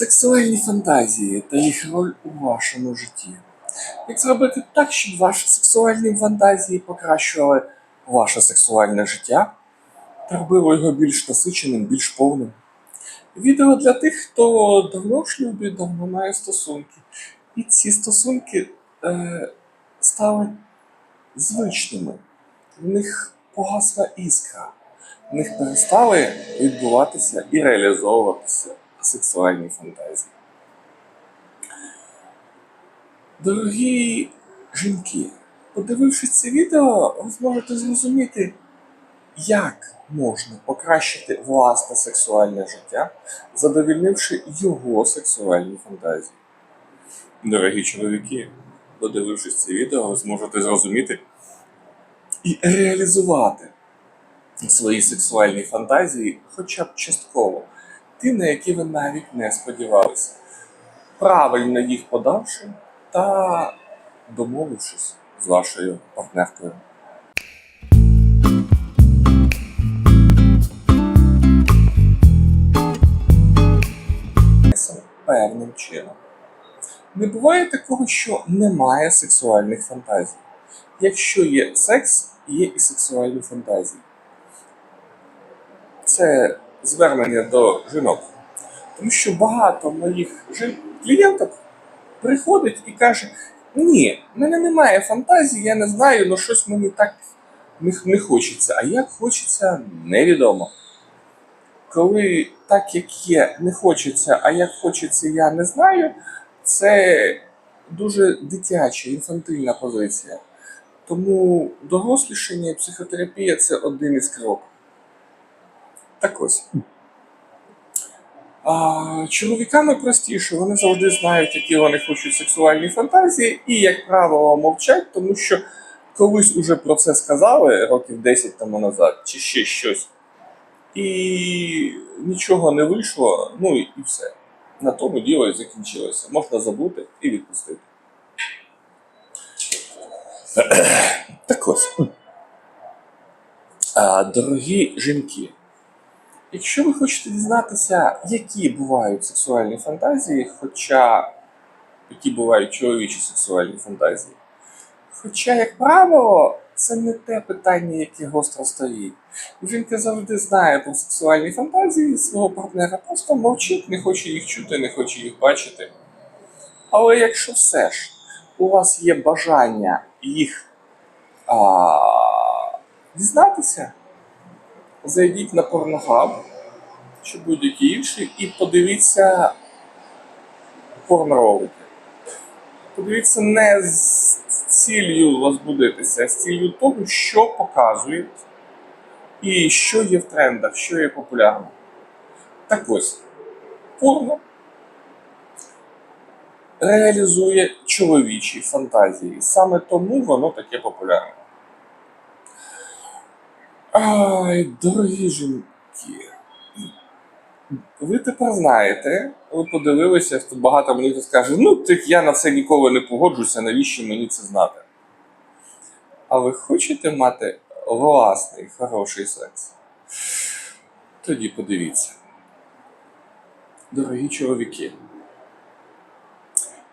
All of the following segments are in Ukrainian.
Сексуальні фантазії та їх роль у вашому житті. Як зробити так, щоб ваші сексуальні фантазії покращували ваше сексуальне життя та робили його більш насиченим, більш повним? Відео для тих, хто давно в шлюбі, давно має стосунки. І ці стосунки е, стали звичними. В них погасла іскра. В них перестали відбуватися і реалізовуватися сексуальні фантазії. Дорогі жінки, подивившись це відео, ви зможете зрозуміти, як можна покращити власне сексуальне життя, задовільнивши його сексуальні фантазії. Дорогі чоловіки, подивившись це відео, ви зможете зрозуміти і реалізувати свої сексуальні фантазії хоча б частково, ті, на які ви навіть не сподівалися, правильно їх подавши та домовившись з вашою партнеркою. Певним чином. Не буває такого, що немає сексуальних фантазій. Якщо є секс, є і сексуальні фантазії. Це звернення до жінок. Тому що багато моїх клієнток приходить і каже: ні, в мене немає фантазії, я не знаю, але щось мені так не, не хочеться. А як хочеться, невідомо. Коли так як є, не хочеться, а як хочеться, я не знаю, це дуже дитяча, інфантильна позиція. Тому дорослішання і психотерапія це один із кроків. Так ось. А, чоловіками простіше, вони завжди знають, які вони хочуть сексуальні фантазії, і, як правило, мовчать, тому що колись уже про це сказали років 10 тому назад, чи ще щось. І нічого не вийшло, ну і все. На тому діло і закінчилося. Можна забути і відпустити. Так ось. А, дорогі жінки, якщо ви хочете дізнатися, які бувають сексуальні фантазії, хоча які бувають чоловічі сексуальні фантазії, хоча, як правило, це не те питання, яке гостро стоїть. Жінка завжди знає про сексуальні фантазії свого партнера, просто мовчить, не хоче їх чути, не хоче їх бачити. Але якщо все ж у вас є бажання їх а, дізнатися, зайдіть на порнохаб чи будь-який інший і подивіться порноролики. Подивіться не з ціллю возбудитися, а з ціллю того, що показують і що є в трендах, що є популярно. Так ось, порно реалізує чоловічі фантазії. Саме тому воно таке популярне. Ай, дорогі жінки. Ви тепер знаєте, ви подивилися, що багато мені хто скаже, ну так я на це ніколи не погоджуся, навіщо мені це знати? А ви хочете мати власний хороший секс? Тоді подивіться. Дорогі чоловіки.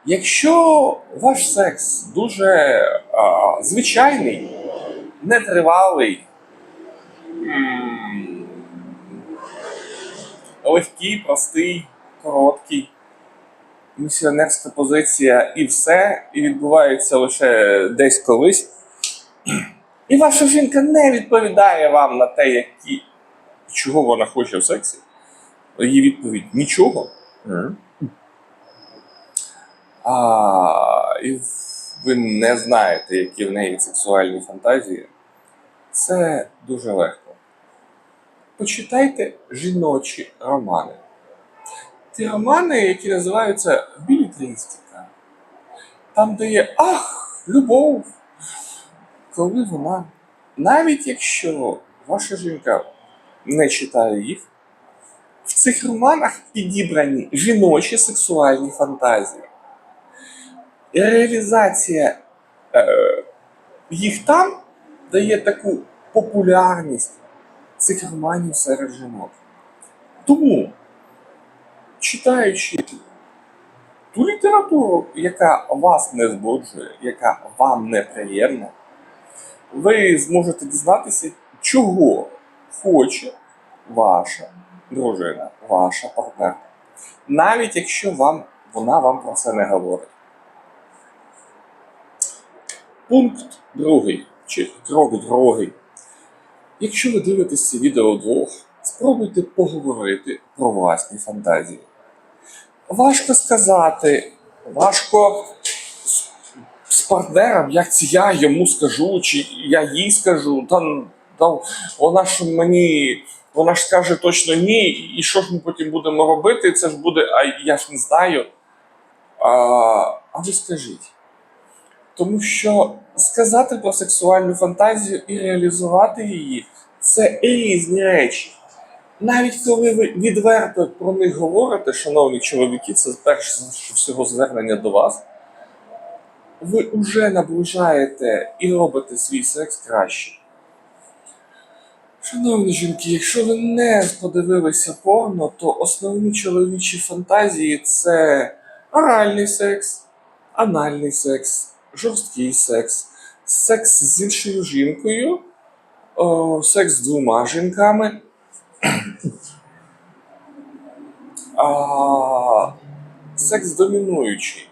Якщо ваш секс дуже а, звичайний, нетривалий, легкий, простий, короткий, місіонерська позиція і все, і відбувається лише десь колись, і ваша жінка не відповідає вам на те, які, чого вона хоче в сексі, її відповідь нічого. А, і ви не знаєте, які в неї сексуальні фантазії, це дуже легко. Почитайте жіночі романи. Ті романи, які називаються білітрістика. Там, де є ах, любов. Коли вона, навіть якщо ваша жінка не читає їх, в цих романах підібрані жіночі сексуальні фантазії. І реалізація е, їх там дає таку популярність цих романів серед жінок. Тому читаючи ту літературу, яка вас не збуджує, яка вам неприємна, ви зможете дізнатися, чого хоче ваша дружина, ваша партнерка. Навіть якщо вам, вона вам про це не говорить. Пункт другий, чи крок другий. Якщо ви дивитесь це відео вдвох, спробуйте поговорити про власні фантазії. Важко сказати, важко з, з партнером, як це я йому скажу, чи я їй скажу. Та, та вона ж мені, вона ж скаже точно ні, і що ж ми потім будемо робити? Це ж буде, а я ж не знаю. А, а ви скажіть. Тому що сказати про сексуальну фантазію і реалізувати її це різні речі. Навіть коли ви відверто про них говорите, шановні чоловіки, це перше всього звернення до вас, ви вже наближаєте і робите свій секс краще. Шановні жінки, якщо ви не подивилися порно, то основні чоловічі фантазії це оральний секс, анальний секс, жорсткий секс, секс з іншою жінкою, о, секс з двома жінками. А, секс домінуючий.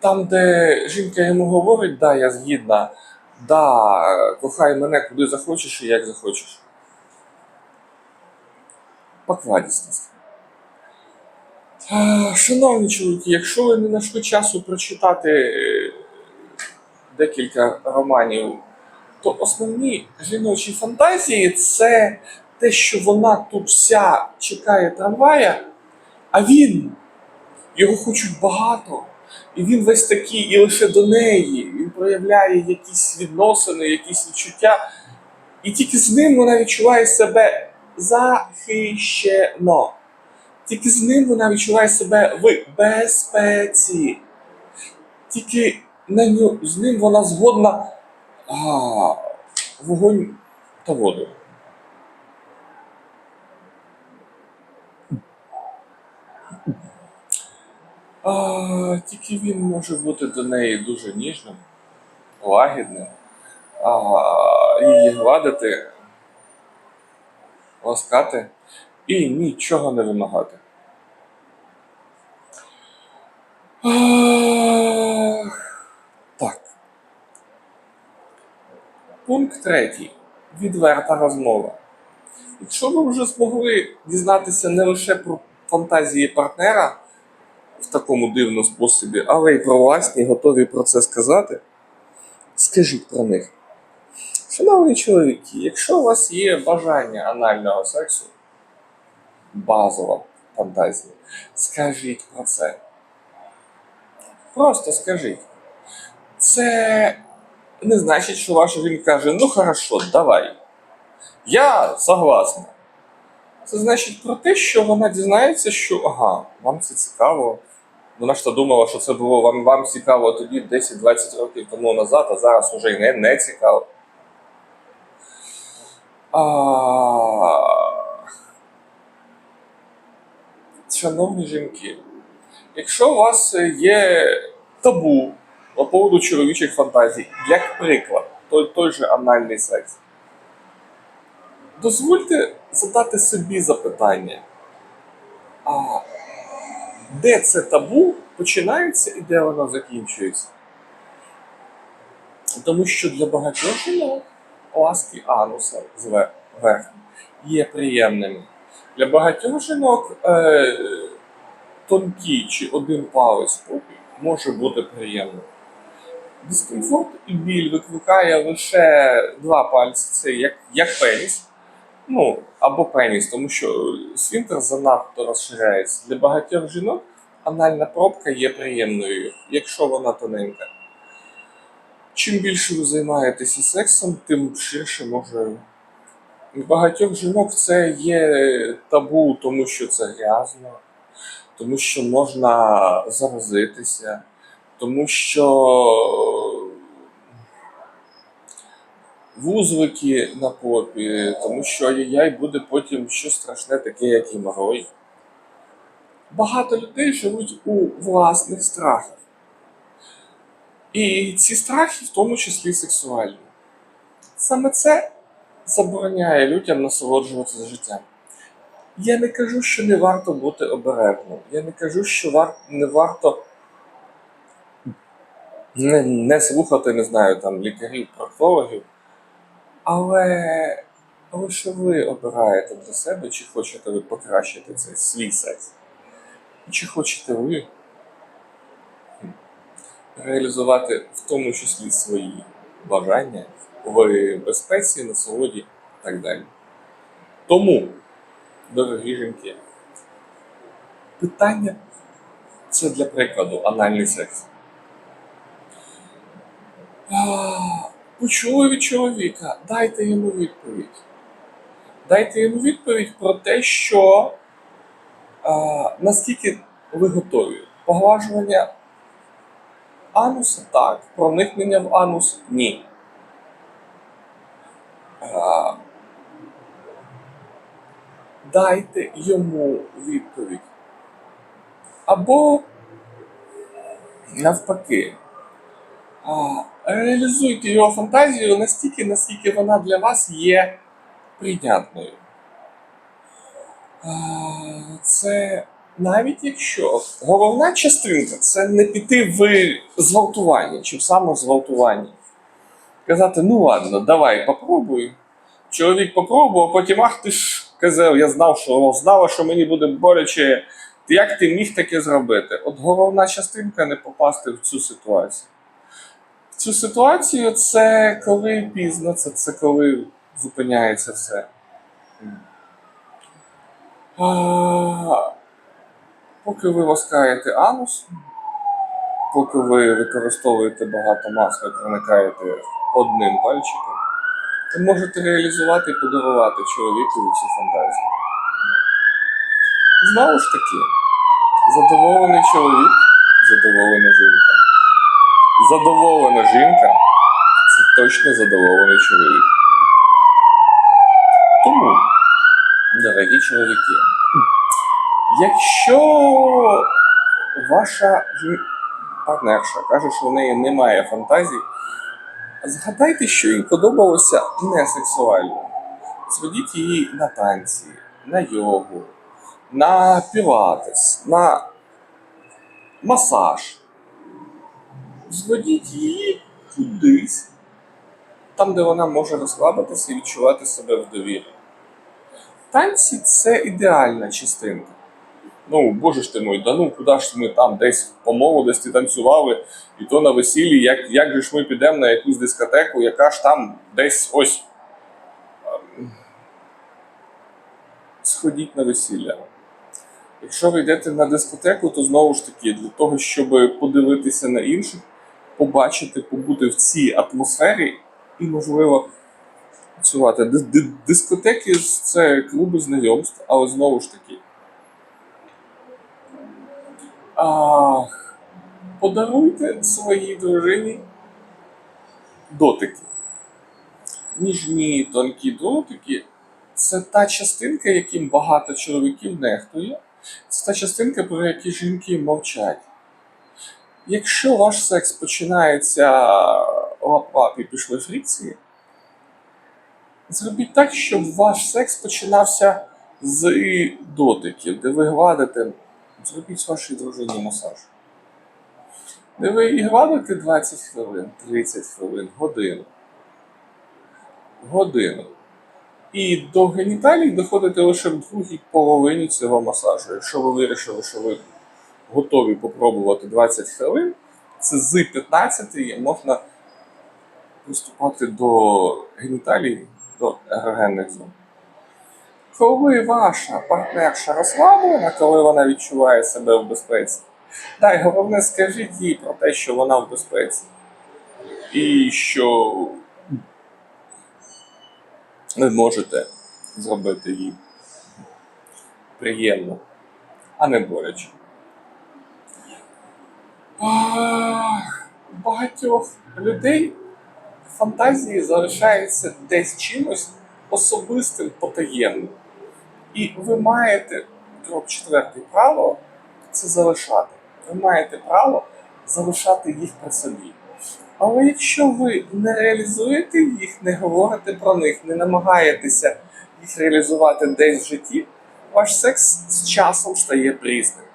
Там, де жінка йому говорить, да, я згідна, да, кохай мене куди захочеш і як захочеш. Покладістість. Шановні чоловіки, якщо ви не знайшли часу прочитати е, декілька романів, то основні жіночі фантазії це те, що вона тут вся чекає трамвая, а він, його хочуть багато, і він весь такий, і лише до неї. Він проявляє якісь відносини, якісь відчуття. І тільки з ним вона відчуває себе захищено. Тільки з ним вона відчуває себе в безпеці. Тільки з ним вона згодна а, вогонь та воду. А, тільки він може бути до неї дуже ніжним, лагідним, а, її гладити, ласкати і нічого не вимагати. Пункт третій. Відверта розмова. Якщо ви вже змогли дізнатися не лише про фантазії партнера в такому дивному способі, але й про власні, готові про це сказати, скажіть про них. Шановні чоловіки, якщо у вас є бажання анального сексу, базова фантазія, скажіть про це. Просто скажіть. Це не значить, що ваша жінка каже, ну хорошо, давай. Я согласна. Це значить про те, що вона дізнається, що ага, вам це цікаво. Вона ж то думала, що це було вам, вам цікаво тоді 10-20 років тому назад, а зараз вже й не, не цікаво. А... Шановні жінки, якщо у вас є табу по поводу чоловічих фантазій, як приклад, той, той же анальний секс, дозвольте задати собі запитання, а де це табу починається і де воно закінчується? Тому що для багатьох жінок ласки ануса зверху є приємними. Для багатьох жінок е, тонкий чи один палець може бути приємним. Дискомфорт і біль викликає лише два пальці, це як, як пеніс. Ну, або пеніс, тому що свінтер занадто розширяється. Для багатьох жінок анальна пробка є приємною, якщо вона тоненька. Чим більше ви займаєтеся сексом, тим ширше може. Багатьох жінок це є табу, тому що це грязно, тому що можна заразитися, тому що вузлики на попі, тому що ай-яй буде потім щось страшне таке, як геморрой. багато людей живуть у власних страхах. І ці страхи, в тому числі сексуальні. Саме це забороняє людям насолоджуватися життям. Я не кажу, що не варто бути обережним. Я не кажу, що вар... не варто не, не слухати, не знаю, там лікарів, проктологів. Але, що ви обираєте для себе, чи хочете ви покращити цей свій секс? Чи хочете ви реалізувати в тому числі свої бажання в безпеці, насолоді і так далі. Тому, дорогі жінки, питання це для прикладу анальний секс. Почули від чоловіка, дайте йому відповідь. Дайте йому відповідь про те, що а, наскільки ви готові. Поглажування ануса так, проникнення в анус ні. А, дайте йому відповідь. Або навпаки. А, реалізуйте його фантазію настільки, наскільки вона для вас є прийнятною. Це навіть якщо головна частинка це не піти в зґвалтування чи в самозґвалтуванні. Казати, ну ладно, давай попробуй. Чоловік попробував, потім ах ти ж казав, я знав, що знала, що мені буде боляче. Як ти міг таке зробити? От головна частинка не попасти в цю ситуацію. Цю ситуацію це коли пізно, це, це коли зупиняється все. А, поки ви ласкаєте анус, поки ви використовуєте багато масла і проникаєте одним пальчиком, ви можете реалізувати і подарувати чоловікові цю фантазію. Знову ж таки, задоволений чоловік, задоволена жінка. Задоволена жінка це точно задоволений чоловік. Тому, дорогі чоловіки, якщо ваша партнерша каже, що в неї немає фантазій, згадайте, що їй подобалося не сексуально. Зведіть її на танці, на йогу, на пілатес, на масаж. Зведіть її кудись, там, де вона може розслабитися і відчувати себе в довірі. Танці це ідеальна частинка. Ну, боже ж ти мой, да ну куди ж ми там десь по молодості танцювали, і то на весіллі, як, як же ж ми підемо на якусь дискотеку, яка ж там десь ось. ем, Сходіть на весілля. Якщо ви йдете на дискотеку, то знову ж таки, для того, щоб подивитися на інших, побачити, побути в цій атмосфері і, можливо, працювати. Ди- ди- Дискотеки це клуби знайомств, але знову ж таки. А, подаруйте своїй дружині дотики. Ніжні, тонкі дотики це та частинка, яким багато чоловіків нехтує. Це та частинка, про яку жінки мовчать. Якщо ваш секс починається лап-лап і пішли фрікції, зробіть так, щоб ваш секс починався з дотиків, де ви гладите, зробіть вашій дружині масаж. Де ви і гладите 20 хвилин, 30 хвилин, годину. Годину. І до геніталій доходите лише в другій половині цього масажу. Якщо ви вирішили, що ви готові попробувати 20 хвилин, це з 15 можна приступати до геніталій, до ерогенних зон. Коли ваша партнерша розслаблена, коли вона відчуває себе в безпеці, дай головне скажіть їй про те, що вона в безпеці. І що ви можете зробити їй приємно, а не боляче. Багатьох людей фантазії залишаються десь чимось особистим, потаємним. І ви маєте крок четвертий право це залишати. Ви маєте право залишати їх при собі. Але якщо ви не реалізуєте їх, не говорите про них, не намагаєтеся їх реалізувати десь в житті, ваш секс з часом стає прісним.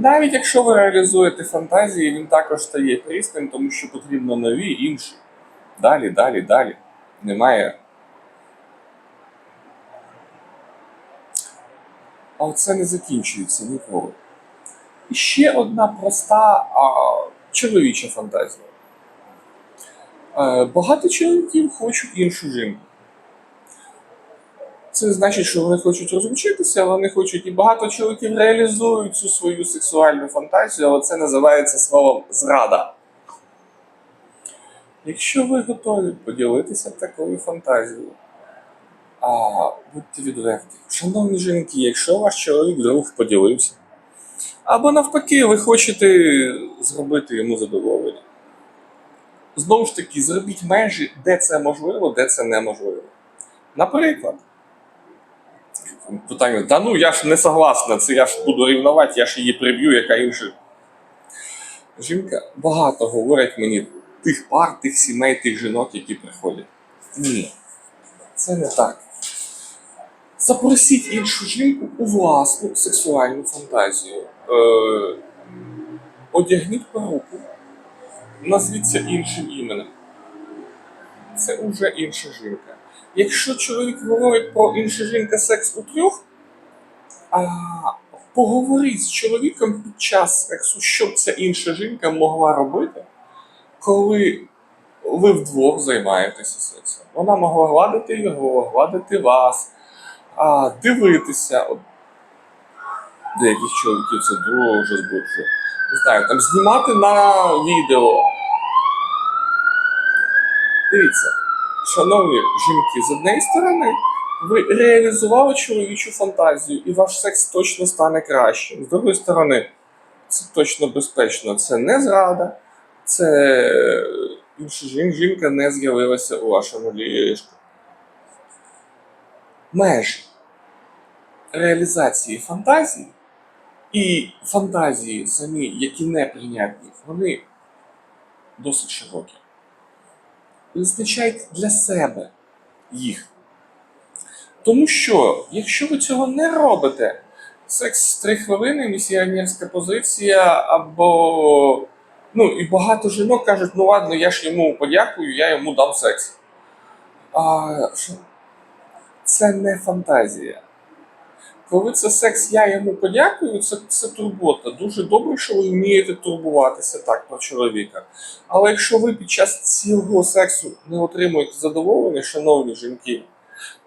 Навіть якщо ви реалізуєте фантазії, він також стає прісним, тому що потрібно нові, інші. Далі, далі, далі. Немає. Але це не закінчується ніколи. І ще одна проста а, чоловіча фантазія. Е, багато чоловіків хочуть іншу жінку. Це значить, що вони хочуть розлучитися, вони хочуть і багато чоловіків реалізують цю свою сексуальну фантазію, але це називається словом зрада. Якщо ви готові поділитися такою фантазією, а, будьте відверті. Шановні жінки, якщо ваш чоловік вдруг поділився, або навпаки, ви хочете зробити йому задоволення. Знову ж таки, зробіть межі, де це можливо, де це неможливо. Наприклад, питання, та ну я ж не согласна, це я ж буду рівнувати, я ж її приб'ю, яка інша. Жінка багато говорить мені тих пар, тих сімей, тих жінок, які приходять. Ні, це не так. Запросіть іншу жінку у власну сексуальну фантазію. Е, одягніть перуку, назвіться іншим іменем. Це уже інша жінка. Якщо чоловік говорить про інша жінка секс у трьох, а поговоріть з чоловіком під час сексу, що ця інша жінка могла робити, коли ви вдвох займаєтеся сексом. Вона могла гладити його, гладити вас, а, дивитися. Деяких чоловіків це дуже збуджує. Не знаю, там знімати на відео. Дивіться, шановні жінки, з однієї сторони, ви реалізували чоловічу фантазію, і ваш секс точно стане кращим. З другої сторони, це точно безпечно. Це не зрада, це інша жінка не з'явилася у вашому ліжку. Межі реалізації фантазії і фантазії самі, які не прийнятні, вони досить широкі. Визначайте для себе їх. Тому що, якщо ви цього не робите, секс 3 хвилини, місіонерська позиція, або. Ну, і багато жінок кажуть, ну ладно, я ж йому подякую, я йому дам секс. А. Це не фантазія. Коли це секс, я йому подякую, це, це турбота. Дуже добре, що ви вмієте турбуватися так про чоловіка. Але якщо ви під час цього сексу не отримуєте задоволення, шановні жінки,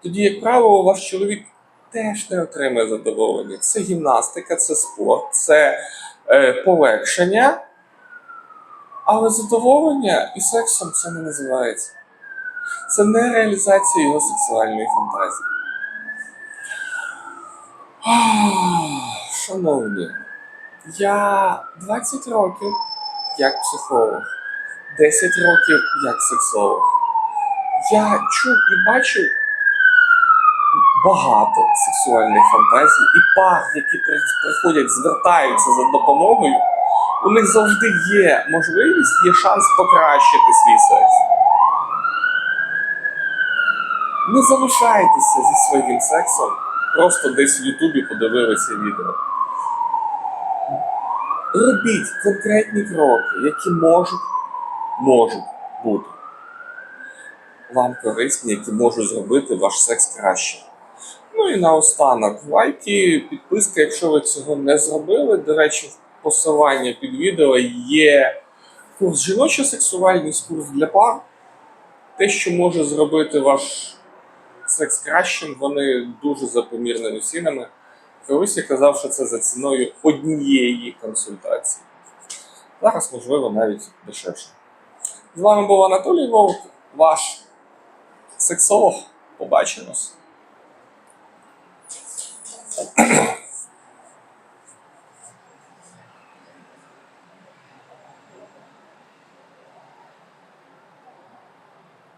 тоді, як правило, ваш чоловік теж не отримує задоволення. Це гімнастика, це спорт, це е, полегшення. Але задоволення і сексом це не називається. Це не реалізація його сексуальної фантазії. Шановні, я 20 років як психолог, 10 років як сексолог. Я чув і бачив багато сексуальних фантазій і пар, які приходять, звертаються за допомогою. У них завжди є можливість, є шанс покращити свій секс. Не залишайтеся зі своїм сексом, просто десь в Ютубі подивилися відео. Робіть конкретні кроки, які можуть, можуть бути вам корисні, які можуть зробити ваш секс краще. Ну і наостанок, лайки, підписка, якщо ви цього не зробили. До речі, посилання під відео є курс жіноча сексуальність, курс для пар. Те, що може зробити ваш секс кращим, вони дуже за помірними цінами. Феорусі казав, що це за ціною однієї консультації. Зараз, можливо, навіть дешевше. З вами був Анатолій Вовк, ваш сексолог. Побачимось.